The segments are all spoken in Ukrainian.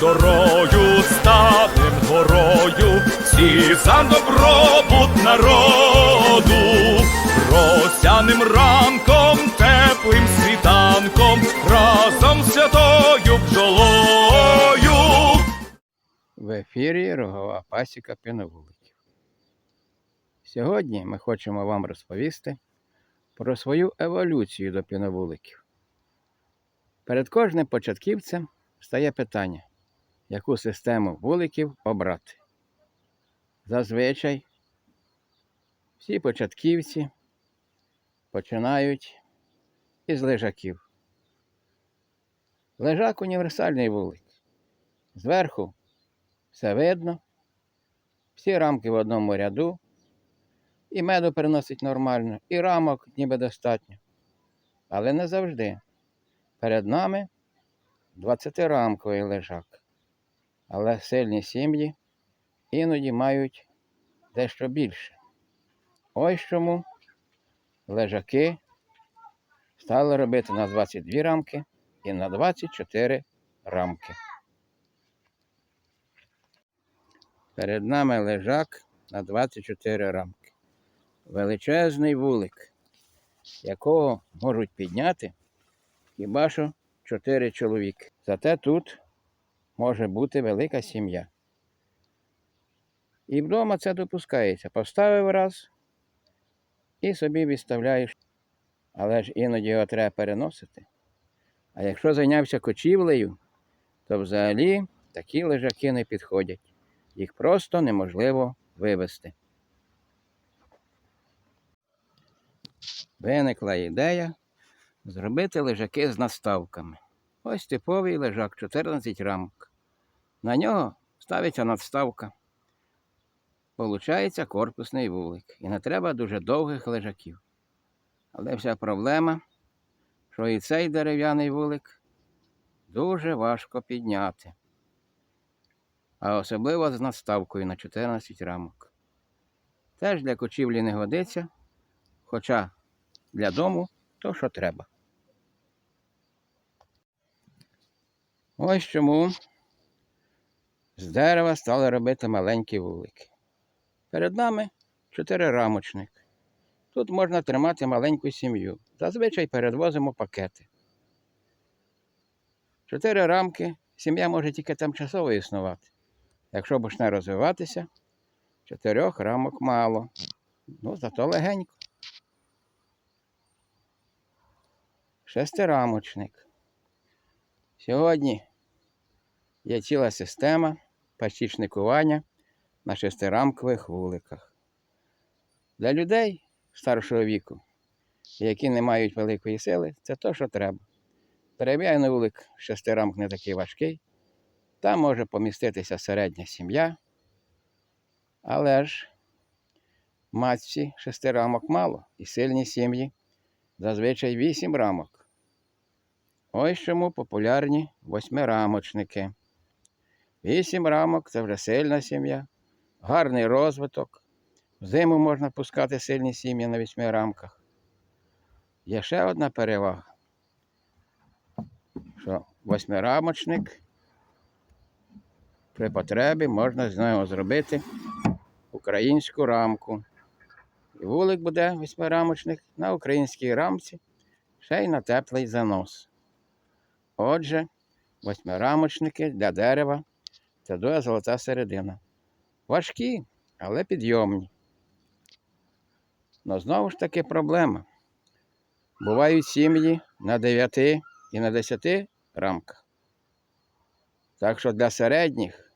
дорою станем горою, всі за добробут народу, росяним ранком, теплим світанком, разом святою бджолою. В ефірі Рогова пасіка піновуликів. Сьогодні ми хочемо вам розповісти про свою еволюцію до піновуликів. Перед кожним початківцем стає питання, яку систему вуликів обрати. Зазвичай всі початківці починають із лежаків. Лежак універсальний вулик. Зверху все видно, всі рамки в одному ряду, і меду приносить нормально, і рамок ніби достатньо. Але не завжди. Перед нами 20-рамковий лежак. Але сильні сім'ї іноді мають дещо більше. Ось чому лежаки стали робити на 22 рамки і на 24 рамки. Перед нами лежак на 24 рамки. Величезний вулик, якого можуть підняти хіба що 4 чоловіки. Зате тут може бути велика сім'я. І вдома це допускається. Поставив раз і собі відставляєш. Але ж іноді його треба переносити. А якщо зайнявся кочівлею, то взагалі такі лежаки не підходять. Їх просто неможливо вивезти. Виникла ідея зробити лежаки з наставками. Ось типовий лежак 14 рамок. На нього ставиться надставка. Получається корпусний вулик. І не треба дуже довгих лежаків. Але вся проблема, що і цей дерев'яний вулик дуже важко підняти а особливо з наставкою на 14 рамок. Теж для кочівлі не годиться, хоча для дому то що треба. Ось чому з дерева стали робити маленькі вулики. Перед нами чотирирамочник. Тут можна тримати маленьку сім'ю. Зазвичай передвозимо пакети. Чотири рамки сім'я може тільки тимчасово існувати. Якщо почне розвиватися, чотирьох рамок мало. Ну, зато легенько. Шестирамочник. Сьогодні є ціла система пасічникування на шестирамкових вуликах. Для людей старшого віку, які не мають великої сили, це то, що треба. Дерев'яний вулик шестирамк не такий важкий. Там може поміститися середня сім'я, але ж матці шести рамок мало і сильні сім'ї зазвичай вісім рамок. Ось чому популярні восьмирамочники. Вісім рамок це вже сильна сім'я, гарний розвиток. Взиму можна пускати сильні сім'ї на вісьми рамках. Є ще одна перевага, що восьмирамочник при потребі можна з нього зробити українську рамку. І вулик буде восьмирамочник на українській рамці, ще й на теплий занос. Отже, восьмирамочники для дерева це дуже золота середина. Важкі, але підйомні. Но знову ж таки проблема. Бувають сім'ї на 9 і на 10 рамках. Так що для середніх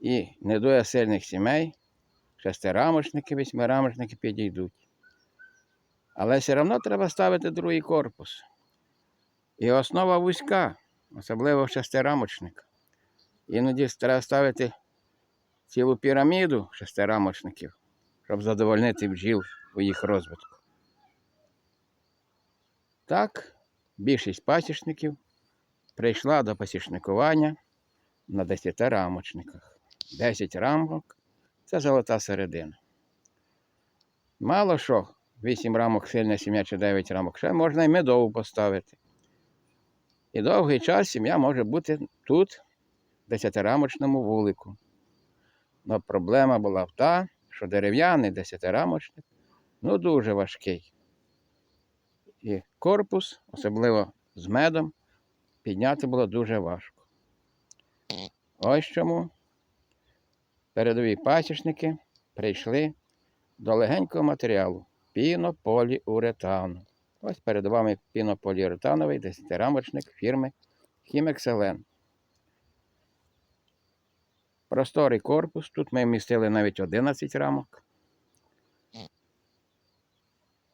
і не дуже сильних сімей, шестирамочники, восьмирамочники підійдуть. Але все одно треба ставити другий корпус. І основа вузька, особливо в шестирамочник. Іноді треба ставити цілу піраміду шестирамочників, щоб задовольнити бджіл у їх розвитку. Так, більшість пасічників прийшла до пасічникування на 10 рамочниках. 10 рамок це золота середина. Мало що, 8 рамок сильна сім'я чи 9 рамок, ще можна і медову поставити. І довгий час сім'я може бути тут десятирамочному вулику. Но проблема була в та, що дерев'яний десятирамочник ну дуже важкий. І корпус, особливо з медом, підняти було дуже важко. Ось чому передові пасічники прийшли до легенького матеріалу пінополіуретану. Ось перед вами пінополіуретановий десятирамочник фірми Хімекселен. Просторий корпус. Тут ми вмістили навіть 11 рамок.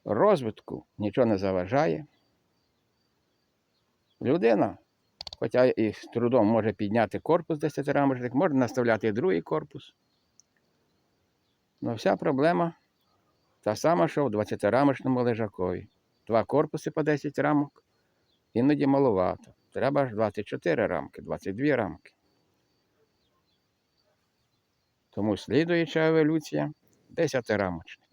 Розвитку нічого не заважає. Людина, хоча і з трудом може підняти корпус 10-рамочник, може наставляти другий корпус. Але вся проблема та сама, що в 20-рамочному лежакові. Два корпуси по 10 рамок, іноді маловато. Треба ж 24 рамки, 22 рамки. Тому слідуюча еволюція 10-рамочник.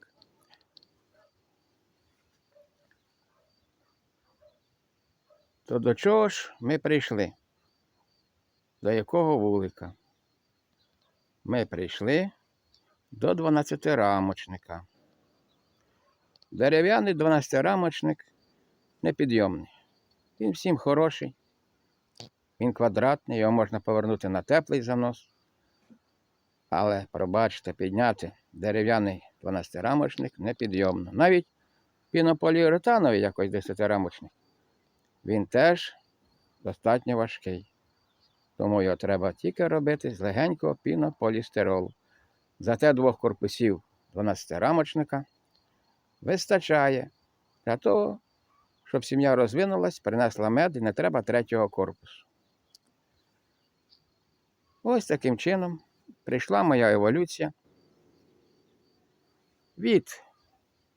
То до чого ж ми прийшли? До якого вулика? Ми прийшли до 12-рамочника. Дерев'яний 12-рамочник непідйомний. Він всім хороший. Він квадратний, його можна повернути на теплий занос. Але, пробачте, підняти дерев'яний 12-рамочник непідйомно. Навіть пінополіуретановий якось 10-рамочник. Він теж достатньо важкий. Тому його треба тільки робити з легенького пінополістиролу. Зате двох корпусів 12-рамочника вистачає для того, щоб сім'я розвинулась, принесла мед і не треба третього корпусу. Ось таким чином прийшла моя еволюція від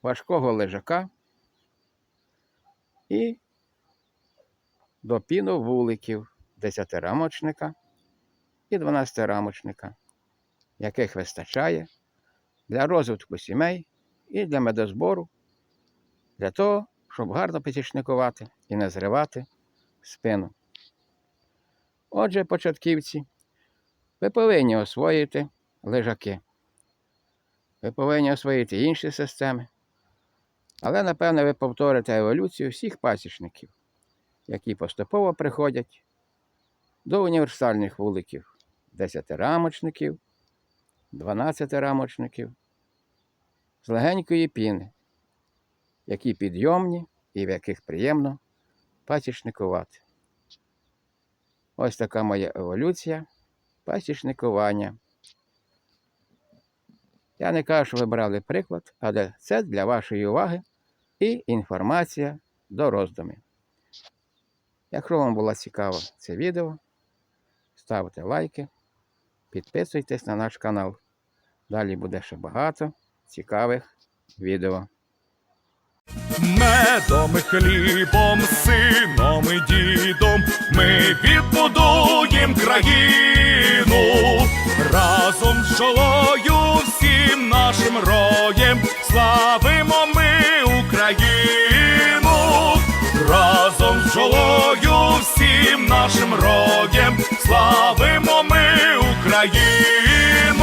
важкого лежака і до піновуликів 10-рамочника і 12-рамочника, яких вистачає для розвитку сімей і для медозбору, для того, щоб гарно пасічникувати і не зривати спину. Отже, початківці, ви повинні освоїти лежаки. Ви повинні освоїти інші системи. Але, напевне, ви повторите еволюцію всіх пасічників, які поступово приходять до універсальних вуликів 10-рамочників, 12-рамочників з легенької піни, які підйомні і в яких приємно пасічникувати. Ось така моя еволюція пасічникування. Я не кажу, що ви брали приклад, але це для вашої уваги і інформація до роздумів. Якщо вам було цікаво це відео, ставте лайки, підписуйтесь на наш канал. Далі буде ще багато цікавих відео. Медом хлібом, сином і дідом ми відбудуєм країну Україну, разом з жолою всім нашим роєм славимо ми Україну, разом з жолою всім нашим роєм славимо ми Україну.